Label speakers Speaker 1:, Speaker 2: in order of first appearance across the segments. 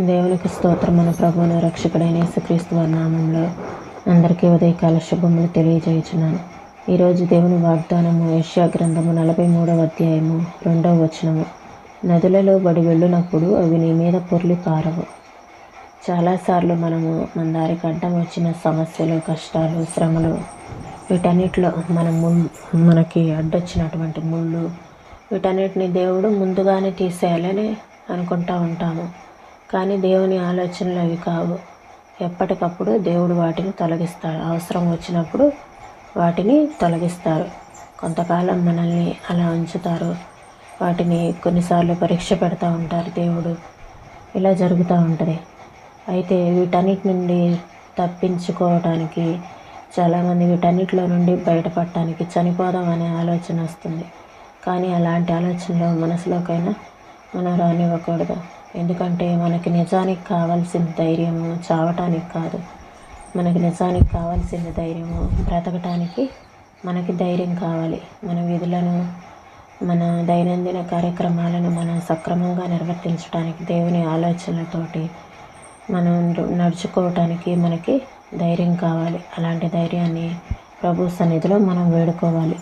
Speaker 1: దేవునికి స్తోత్రం మన ప్రభువును రక్షకుడైన యేసుక్రీస్తు వారి నామంలో అందరికీ ఉదయకాల శుభములు తెలియజేయుచున్నాను. ఈరోజు దేవుని వాగ్దానము యష్యా గ్రంథము నలభై మూడవ అధ్యాయము రెండవ వచనము. నదులలో బడి వెళ్ళినప్పుడు అవి నీ మీద పొర్లి పారవు. చాలాసార్లు మనము మన దారికి అడ్డం వచ్చిన సమస్యలు కష్టాలు శ్రమలు వీటన్నిటిలో మన ముళ్ళు మనకి అడ్డొచ్చినటువంటి ముళ్ళు వీటన్నిటిని దేవుడు ముందుగానే తీసేయాలని అనుకుంటా ఉంటాము. కానీ దేవుని ఆలోచనలు అవి కావు. ఎప్పటికప్పుడు దేవుడు వాటిని తొలగిస్తాడు. అవసరం వచ్చినప్పుడు వాటిని తొలగిస్తారు. కొంతకాలం మనల్ని అలా ఉంచుతారు. వాటిని కొన్నిసార్లు పరీక్ష పెడతా ఉంటారు దేవుడు. ఇలా జరుగుతూ ఉంటుంది. అయితే వీటన్నిటి నుండి తప్పించుకోవడానికి చాలామంది వీటన్నిటిలో నుండి బయటపడటానికి చనిపోదాం అనే ఆలోచన వస్తుంది. కానీ అలాంటి ఆలోచనలో మనసులోకైనా మనం రానివ్వకూడదు ఎందుకంటే మనకి నిజానికి కావాల్సిన ధైర్యము చావటానికి కాదు. మనకి నిజానికి కావాల్సిన ధైర్యము బ్రతకటానికి మనకి ధైర్యం కావాలి. మన విధులను మన దైనందిన కార్యక్రమాలను మనం సక్రమంగా నిర్వర్తించడానికి దేవుని ఆలోచనలతోటి మనం నడుచుకోవటానికి మనకి ధైర్యం కావాలి. అలాంటి ధైర్యాన్ని ప్రభు సన్నిధిలో మనం వేడుకోవాలి.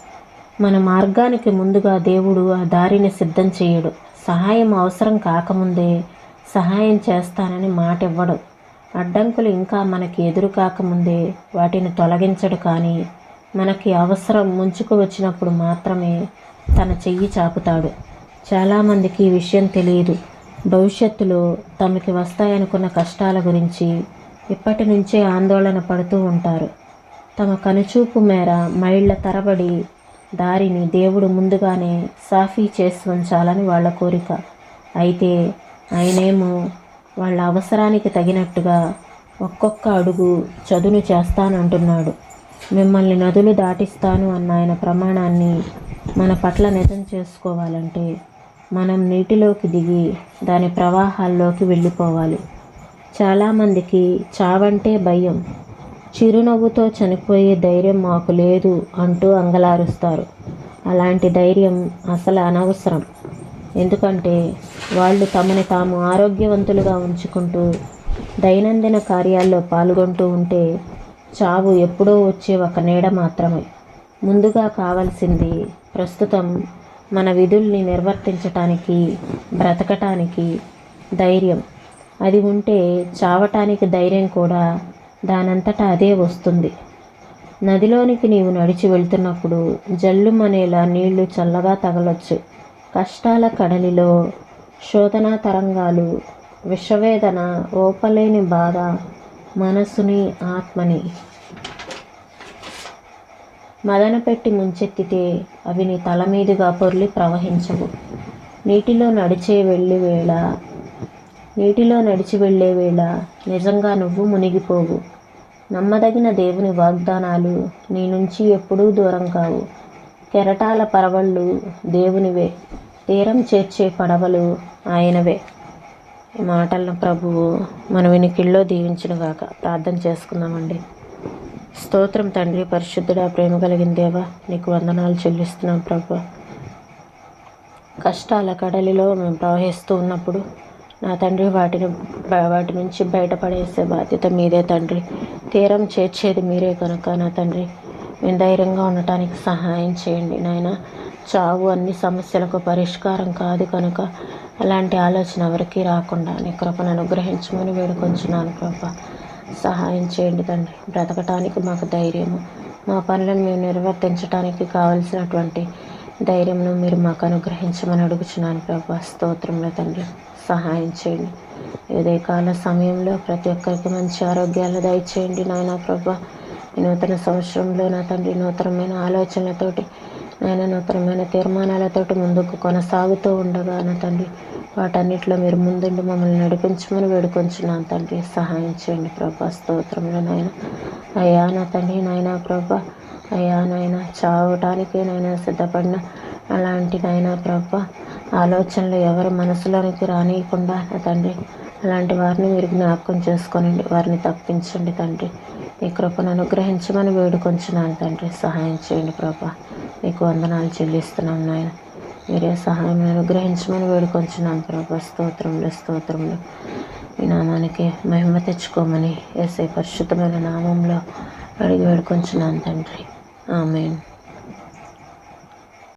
Speaker 1: మన మార్గానికి ముందుగా దేవుడు ఆ దారిని సిద్ధం చేయడు. సహాయం అవసరం కాకముందే సహాయం చేస్తానని మాట ఇవ్వడు అడ్డంకులు ఇంకా మనకి ఎదురు కాకముందే వాటిని తొలగించడు కానీ మనకి అవసరం ముంచుకు వచ్చినప్పుడు మాత్రమే తన చెయ్యి చాపుతాడు. చాలామందికి ఈ విషయం తెలియదు. భవిష్యత్తులో తమకి వస్తాయనుకున్న కష్టాల గురించి ఇప్పటి నుంచే ఆందోళన పడుతూ ఉంటారు. తమ కనుచూపు మేర మైళ్ళ తరబడి దారిని దేవుడు ముందుగానే సాఫీ చేసి ఉంచాలని వాళ్ళ కోరిక. అయితే ఆయనేమో వాళ్ళ అవసరానికి తగినట్టుగా ఒక్కొక్క అడుగు చదును చేస్తానంటున్నాడు. మిమ్మల్ని నదులు దాటిస్తాను అన్న ఆయన ప్రమాణాన్ని మన పట్ల నిజం చేసుకోవాలంటే మనం నీటిలోకి దిగి దాని ప్రవాహాల్లోకి వెళ్ళిపోవాలి. చాలామందికి చావంటే భయం. చిరునవ్వుతో చనిపోయే ధైర్యం మాకు లేదు అంటూ అంగలారుస్తారు. అలాంటి ధైర్యం అసలు అనవసరం. ఎందుకంటే వాళ్ళు తమని తాము ఆరోగ్యవంతులుగా ఉంచుకుంటూ దైనందిన కార్యాల్లో పాల్గొంటూ ఉంటే చావు ఎప్పుడో వచ్చే ఒక నీడ మాత్రమే. ముందుగా కావాల్సింది ప్రస్తుతం మన విధుల్ని నిర్వర్తించటానికి బ్రతకటానికి ధైర్యం. అది ఉంటే చావటానికి ధైర్యం కూడా దానంతటా అదే వస్తుంది. నదిలోనికి నీవు నడిచి వెళ్తున్నప్పుడు జల్లుమనేలా నీళ్ళు చల్లగా తగలొచ్చు. కష్టాల కడలిలో శోధనా తరంగాలు విషవేదన ఓపలేని బాధ మనసుని ఆత్మని. మదన పెట్టి ముంచెత్తితే అవి నీ తల మీదుగా పొర్లి ప్రవహించవు. నీటిలో నడిచే వెళ్ళి వేళ నీటిలో నడిచి వెళ్ళే వేళ నిజంగా నువ్వు మునిగిపోవు. నమ్మదగిన దేవుని వాగ్దానాలు నీ నుంచి ఎప్పుడూ దూరం కావు. కెరటాల పరవళ్ళు దేవునివే. తీరం చేర్చే పడవలు ఆయనవే. ఈ మాటలను ప్రభువు మన వినికిల్లో దీవించునుగాక ప్రార్థన చేసుకుందామండి. స్తోత్రం తండ్రి పరిశుద్ధుడా ప్రేమ కలిగిన దేవా నీకు వందనాలు చెల్లిస్తున్నాం ప్రభు. కష్టాల కడలిలో మేము ప్రవహిస్తూ ఉన్నప్పుడు నా తండ్రి వాటిని వాటి నుంచి బయటపడేసే బాధ్యత మీదే తండ్రి. తీరం చేర్చేది మీరే కనుక నా తండ్రి. మేము ధైర్యంగా ఉండటానికి సహాయం చేయండి నాయన. చావు అన్ని సమస్యలకు పరిష్కారం కాదు కనుక అలాంటి ఆలోచన ఎవరికీ రాకుండా నీ కృపను అనుగ్రహించమని వేడుకొంచున్నాను కృప సహాయం చేయండి తండ్రి. బ్రతకటానికి మాకు ధైర్యము. మా పనులను మేము నిర్వర్తించడానికి కావలసినటువంటి ధైర్యంను మీరు మాకు అనుగ్రహించమని అడుగుచున్నాను ప్రభా. స్తోత్రంలో తండ్రి. సహాయం చేయండి. ఇదే కాల సమయంలో ప్రతి ఒక్కరికి మంచి ఆరోగ్యాలు దయచేయండి నాయన ప్రభా. నూతన సంవత్సరంలో నా తండ్రి నూతనమైన ఆలోచనలతోటి నాయన నూతనమైన తీర్మానాలతోటి ముందుకు కొనసాగుతూ ఉండగా నా తండ్రి వాటన్నిటిలో మీరు ముందుండి మమ్మల్ని నడిపించమని వేడుకొంచున్నాను తండ్రి. సహాయం చేయండి ప్రభా. స్తోత్రంలో నాయన. అయ్యా నా తండ్రి నాయన ప్రభా. అయ్యా నాయన చావటానికి నాయన సిద్ధపడిన అలాంటి నాయన ప్రభా. ఆలోచనలు ఎవరి మనసులోనికి రానియకుండా నా తండ్రి అలాంటి వారిని మీరు జ్ఞాపకం చేసుకోనండి వారిని తప్పించండి తండ్రి. నీ కృపను అనుగ్రహించమని వేడుకొంచున్నాను తండ్రి. సహాయం చేయండి ప్రభా. నీకు వందనాలు చెల్లిస్తున్నాను నాయన. మీరే సహాయం అనుగ్రహించమని వేడుకొంచున్నాను ప్రభా. స్తోత్రములు స్తోత్రములు. మీ నామానికి మహిమ తెచ్చుకోమని ఏసే పరిశుద్ధమైన నామంలో అడిగి వేడుకొంచున్నాను తండ్రి. ఆమెను.